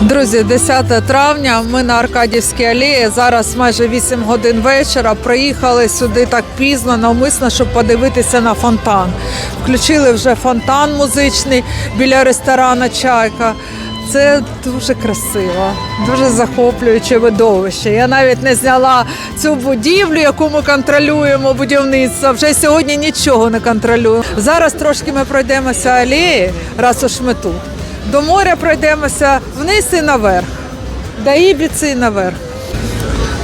Друзі, 10 травня. Ми на Аркадівській алеї. Зараз майже 8 годин вечора. Приїхали сюди так пізно, навмисно, щоб подивитися на фонтан. Включили вже фонтан музичний біля ресторану Чайка. Це дуже красиво, дуже захоплююче видовище. Я навіть не зняла цю будівлю, яку ми контролюємо будівництво. Вже сьогодні нічого не контролюємо. Зараз трошки ми пройдемося алеї, раз уж ми тут. До моря пройдемося вниз і наверх. До Ібіці і наверх.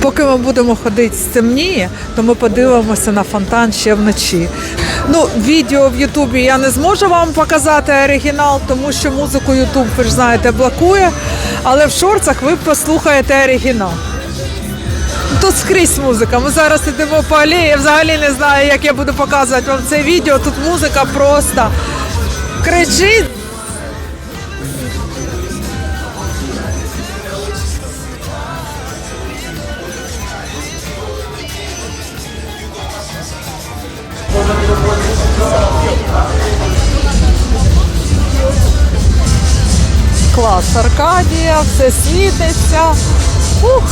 Поки ми будемо ходити стемніє, то ми подивимося на фонтан ще вночі. Ну, відео в Ютубі я не зможу вам показати оригінал, тому що музику Ютуб, ви ж знаєте, блокує. Але в шорцах ви послухаєте оригінал. Тут скрізь музика. Ми зараз йдемо по алеї. Я взагалі не знаю, як я буду показувати вам це відео. Тут музика просто кричить. Все світиться. Ух.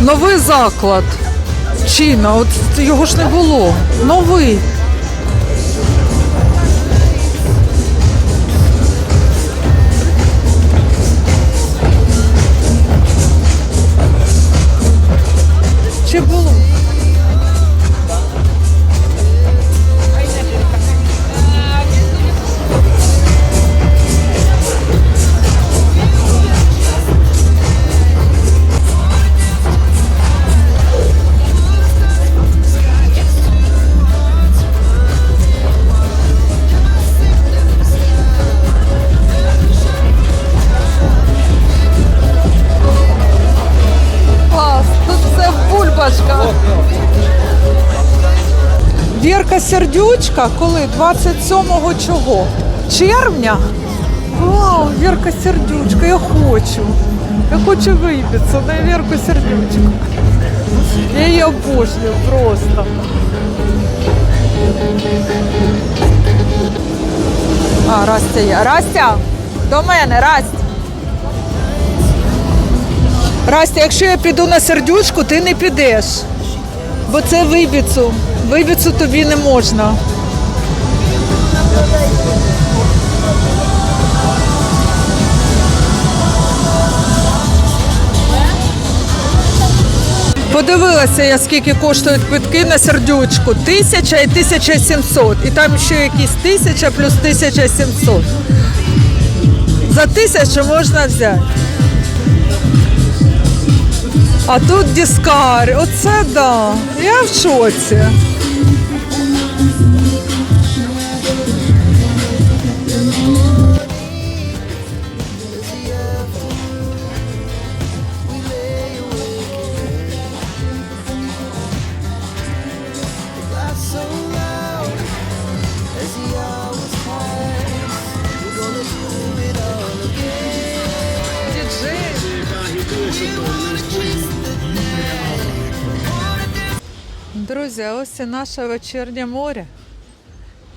Новий заклад. Чина, от його ж не було. Новий. Сердючка, коли? 27-го чого? Червня? Вау, Вірка Сердючка, я хочу. Я хочу вибитися на Вірку Сердючку. Я її обожнюю просто. А, Растя є. Растя, до мене, Растя. Растя, якщо я піду на сердючку, ти не підеш. Бо це вибіцу. Вибіцу тобі не можна. Подивилася я, скільки коштують квитки на сердючку. Тисяча і 1700. І там ще якісь тисяча плюс 1700. За тисячу можна взяти. А тут дискар. Оце да. Я в шоці. Друзі, ось і наше вечірнє море.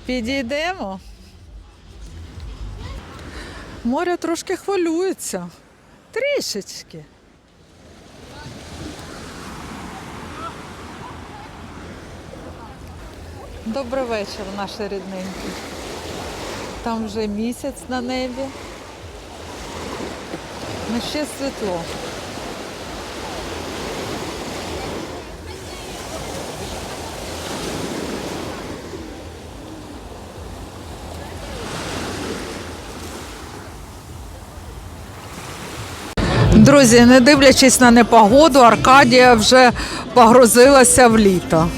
Підійдемо. Море трошки хвилюється. Трішечки. Добрий вечір, наші рідненькі. Там вже місяць на небі. Ну ще світло. Друзі, не дивлячись на непогоду, Аркадія вже погрузилася в літо.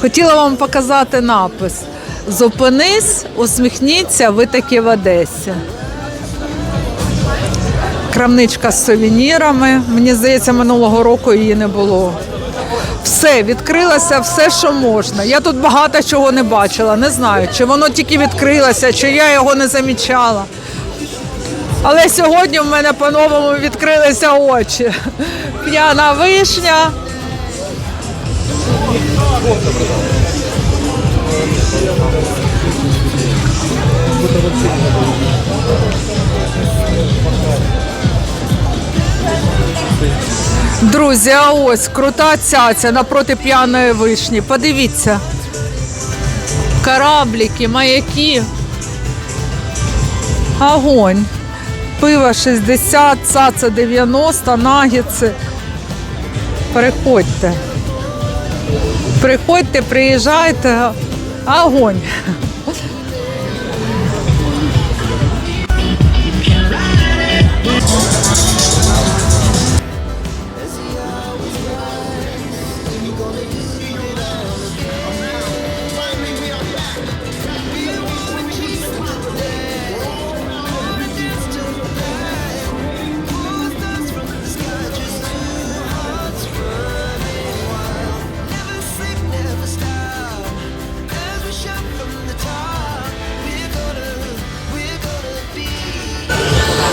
Хотіла вам показати напис: Зупинись, усміхніться, ви таки в Одесі. Крамничка з сувенірами. Мені здається, минулого року її не було. Все, відкрилося все, що можна. Я тут багато чого не бачила. Не знаю, чи воно тільки відкрилося, чи я його не замічала. Але сьогодні в мене по-новому відкрилися очі. П'яна вишня. Друзі, а ось крута цяця напроти п'яної вишні. Подивіться. Корабліки, маяки. Огонь. Пиво 60, цаца 90, нагідси. Приходьте. Приходьте, приїжджайте. Огонь.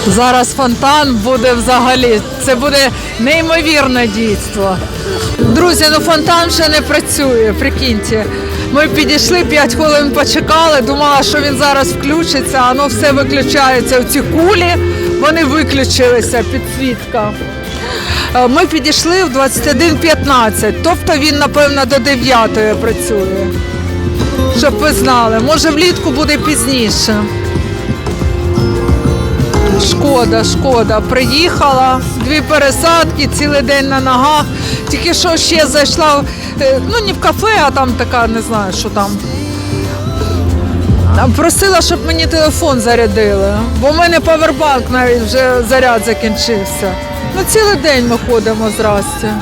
Зараз фонтан буде взагалі. Це буде неймовірне дійство. Друзі, ну фонтан ще не працює. Прикиньте. Ми підійшли 5 хвилин почекали, думала, що він зараз включиться, а воно все виключається. Ці кулі вони виключилися, підсвітка. Е, Ми підійшли в 21.15, тобто він, напевно, до 9 працює. Щоб ви знали, може влітку буде пізніше. Шкода, шкода. Приїхала, дві пересадки, цілий день на ногах. Тільки що ще зайшла, е, ну не в кафе, а там така, не знаю, що там. Просила, щоб мені телефон зарядили, бо в мене павербанк навіть вже заряд закінчився. Ну, цілий день ми ходимо здрасте.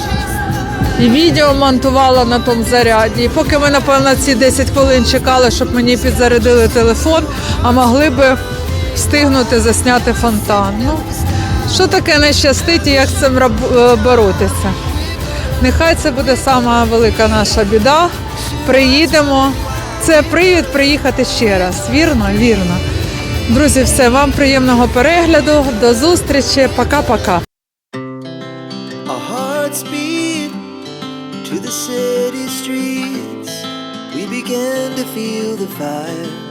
І відео монтувала на тому заряді. І поки ми, напевно, ці 10 хвилин чекали, щоб мені підзарядили телефон, а могли би встигнути засняти фонтан. Ну, що таке не щастить і як з цим е, боротися? Нехай це буде сама велика наша біда. Приїдемо. Це привід приїхати ще раз. Вірно? Вірно. Друзі, все, вам приємного перегляду. До зустрічі. Пока-пока. To the city streets. We began to feel the fire.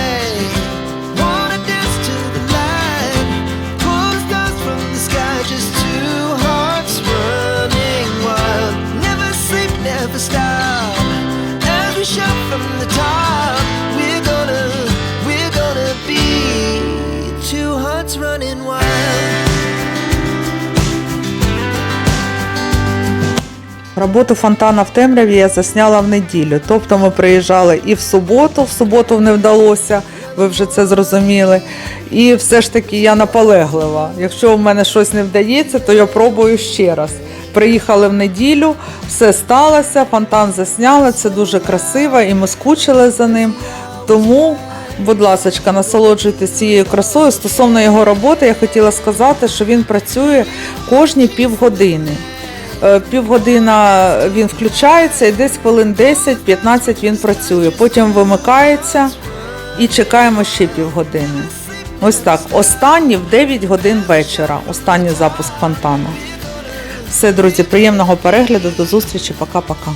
Роботу фонтана в темряві я засняла в неділю. Тобто ми приїжджали і в суботу, в суботу не вдалося, ви вже це зрозуміли. І все ж таки я наполеглива. Якщо в мене щось не вдається, то я пробую ще раз. Приїхали в неділю, все сталося, фонтан засняли, це дуже красиво, і ми скучили за ним. Тому, будь ласка, насолоджуйтесь цією красою. Стосовно його роботи, я хотіла сказати, що він працює кожні півгодини. Е, Півгодина він включається і десь хвилин 10-15 він працює. Потім вимикається і чекаємо ще півгодини. Ось так. Останні в 9 годин вечора. Останній запуск фонтану. Все, друзі, приємного перегляду. До зустрічі. Пока-пока.